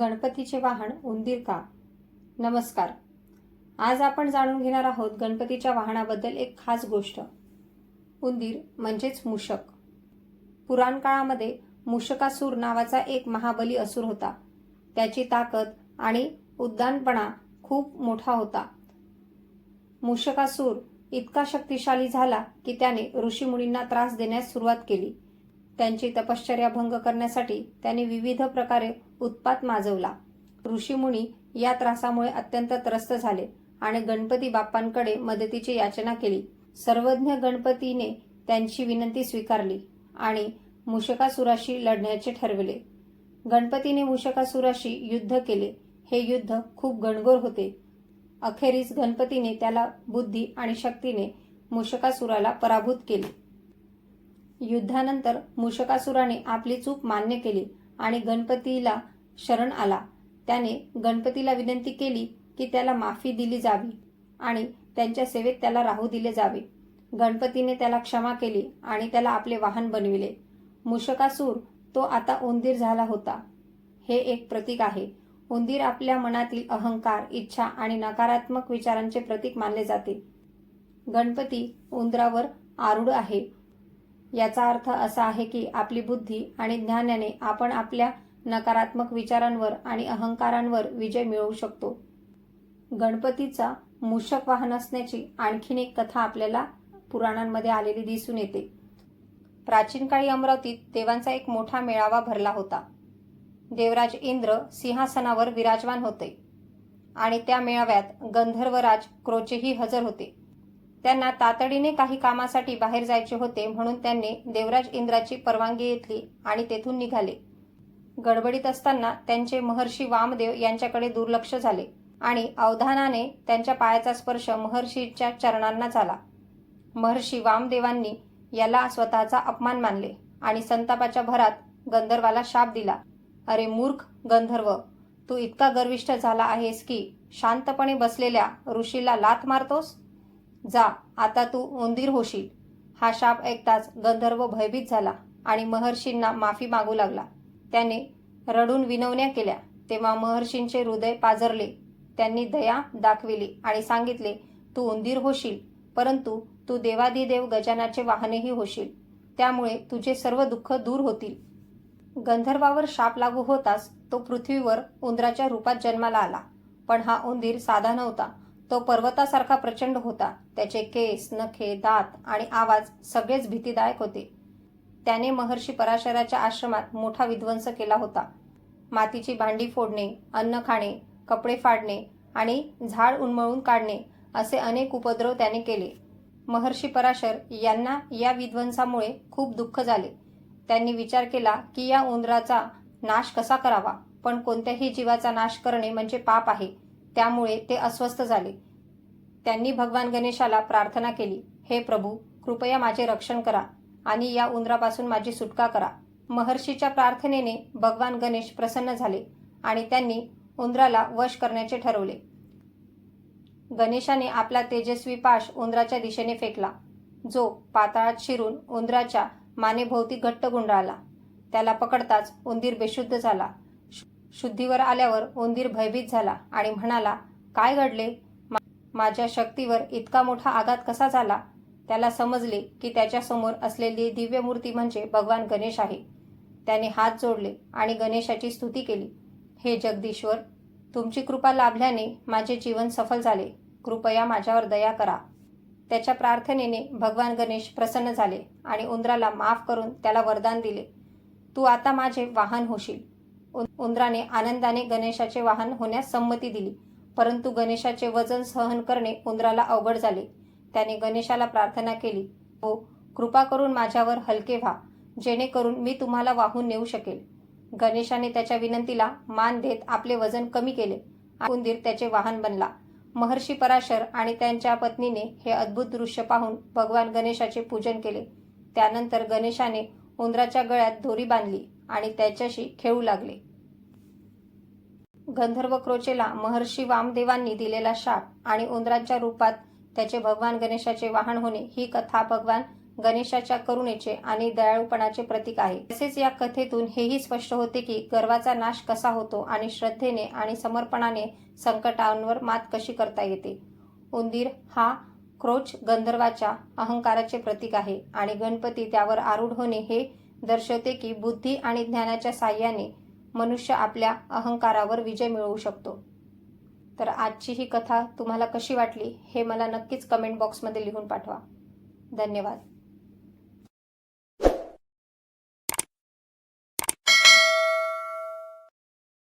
गणपतीचे वाहन उंदीर का? नमस्कार. आज आपण जाणून घेणार आहोत गणपतीच्या वाहनाबद्दल एक खास गोष्ट. उंदीर म्हणजेच मूषक. पुराण काळामध्ये मूषकासूर नावाचा एक महाबली असुर होता. त्याची ताकद आणि उद्दानपणा खूप मोठा होता. मूषकासूर इतका शक्तिशाली झाला की त्याने ऋषीमुनींना त्रास देण्यास सुरुवात केली. त्यांची तपश्चर्या भंग करण्यासाठी त्याने विविध प्रकारे उत्पात माजवला. ऋषीमुनी या त्रासामुळे अत्यंत त्रस्त झाले आणि गणपती बाप्पांकडे मदतीची याचना केली. सर्वज्ञ गणपतीने त्यांची विनंती स्वीकारली आणि मूषकासुराशी लढण्याचे ठरविले. गणपतीने मुषकासुराशी युद्ध केले. हे युद्ध खूप गणगोर होते. अखेरीस गणपतीने त्याला बुद्धी आणि शक्तीने मूषकासुराला पराभूत केले. युद्धानंतर मूषकासुराने आपली चूक मान्य केली आणि गणपतीला शरण आला. त्याने गणपतीला विनंती केली की त्याला माफी दिली जावी आणि त्यांच्या सेवेत त्याला राहू दिले जावे. गणपतीने त्याला क्षमा केली आणि त्याला आपले वाहन बनविले. मुषकासूर तो आता उंदीर झाला होता. हे एक प्रतीक आहे. उंदीर आपल्या मनातील अहंकार इच्छा आणि नकारात्मक विचारांचे प्रतीक मानले जाते. गणपती उंदरावर आरूढ आहे. याचा अर्थ असा आहे की आपली बुद्धी आणि ज्ञानाने आपण आपल्या नकारात्मक विचारांवर आणि अहंकारांवर विजय मिळवू शकतो. गणपतीचा मूषक वाहन असण्याची आणखीन एक कथा आपल्याला पुराणांमध्ये आलेली दिसून येते. प्राचीन काळी अमरावतीत देवांचा एक मोठा मेळावा भरला होता. देवराज इंद्र सिंहासनावर विराजमान होते आणि त्या मेळाव्यात गंधर्वराज क्रोचेही हजर होते. त्यांना तातडीने काही कामासाठी बाहेर जायचे होते म्हणून त्यांनी देवराज इंद्राची परवानगी घेतली आणि तेथून निघाले. गडबडीत असताना त्यांचे महर्षी वामदेव यांच्याकडे दुर्लक्ष झाले आणि अवधानाने त्यांच्या पायाचा स्पर्श महर्षीच्या चरणांना झाला. महर्षी वामदेवांनी याला स्वतःचा अपमान मानले आणि संतापाच्या भरात गंधर्वाला शाप दिला. अरे मूर्ख गंधर्व तू इतका गर्विष्ठ झाला आहेस की शांतपणे बसलेल्या ऋषीला लाथ मारतोस? जा आता तू उंदीर होशील. हा शाप ऐकताच गंधर्व भयभीत झाला आणि महर्षींना माफी मागू लागला. त्याने रडून विनवण्या केल्या. तेव्हा महर्षींचे हृदय पाझरले त्यांनी दया दाखविली आणि सांगितले तू उंदीर होशील परंतु तू देवादिदेव गजानाचे वाहनही होशील. त्यामुळे तुझे सर्व दुःख दूर होतील. गंधर्वावर शाप लागू होताच तो पृथ्वीवर उंदराच्या रूपात जन्माला आला. पण हा उंदीर साधा नव्हता. तो पर्वतासारखा प्रचंड होता. त्याचे केस नखे दात आणि आवाज सगळेच भीतीदायक होते. त्याने महर्षी पराशराच्या आश्रमात मोठा विध्वंस केला होता. मातीची भांडी फोडणे अन्न खाणे कपडे फाडणे आणि झाड उन्मळून काढणे असे अनेक उपद्रव त्याने केले. महर्षी पराशर यांना या विध्वंसामुळे खूप दुःख झाले. त्यांनी विचार केला की या उंदराचा नाश कसा करावा? पण कोणत्याही जीवाचा नाश करणे म्हणजे पाप आहे. त्यामुळे ते अस्वस्थ झाले. त्यांनी भगवान गणेशाला प्रार्थना केली हे प्रभू कृपया माझे रक्षण करा आणि या उंदरापासून माझी सुटका करा. महर्षीच्या प्रार्थनेने भगवान गणेश प्रसन्न झाले आणि त्यांनी उंदराला वश करण्याचे ठरवले. गणेशाने आपला तेजस्वी पाश उंदराच्या दिशेने फेकला जो पाताळात शिरून उंदराच्या मानेभोवती घट्ट गुंडाळला. त्याला पकडताच उंदीर बेशुद्ध झाला. शुद्धीवर आल्यावर उंदीर भयभीत झाला आणि म्हणाला काय घडले? माझ्या शक्तीवर इतका मोठा आघात कसा झाला त्याला समजले की त्याच्यासमोर असलेली दिव्य मूर्ती म्हणजे भगवान गणेश आहे. त्याने हात जोडले आणि गणेशाची स्तुती केली. हे जगदीश्वर तुमची कृपा लाभल्याने माझे जीवन सफल झाले. कृपया माझ्यावर दया करा त्याच्या प्रार्थनेने भगवान गणेश प्रसन्न झाले आणि उंदराला माफ करून त्याला वरदान दिले. तू आता माझे वाहन होशील. उंदराने आनंदाने गणेशाचे वाहन होण्यास संमती दिली. परंतु गणेशाचे वजन सहन करणे उंदराला अवघड झाले. त्याने गणेशाला प्रार्थना केली हो कृपा करून माझ्यावर हलके व्हा. जेणेकरून मी तुम्हाला वाहून नेऊ शकेल. गणेशाने त्याच्या विनंतीला मान देत आपले वजन कमी केले. उंदीर त्याचे वाहन बनला. महर्षी पराशर आणि त्यांच्या पत्नीने हे अद्भुत दृश्य पाहून भगवान गणेशाचे पूजन केले. त्यानंतर गणेशाने उंदराच्या गळ्यात दोरी बांधली आणि त्याच्याशी खेळू लागले. गंधर्व क्रोचेला महर्षी वामदेवांनी दिलेला शाप आणि उंदराच्या रूपात त्याचे भगवान गणेशाचे वाहन होणे ही कथा भगवान गणेशाच्या करुणेचे आणि दयाळूपणाचे प्रतीक आहे. तसेच या कथेतून हेही स्पष्ट होते की गर्वाचा नाश कसा होतो आणि श्रद्धेने आणि समर्पणाने संकटांवर मात कशी करता येते. उंदीर हा क्रोच गंधर्वाच्या अहंकाराचे प्रतीक आहे आणि गणपती त्यावर आरूढ होणे हे दर्शवते की बुद्धी आणि ज्ञानाच्या साह्याने मनुष्य आपल्या अहंकारावर विजय मिळवू शकतो. तर आजची ही कथा तुम्हाला कशी वाटली हे मला नक्कीच कमेंट बॉक्समध्ये लिहून पाठवा. धन्यवाद.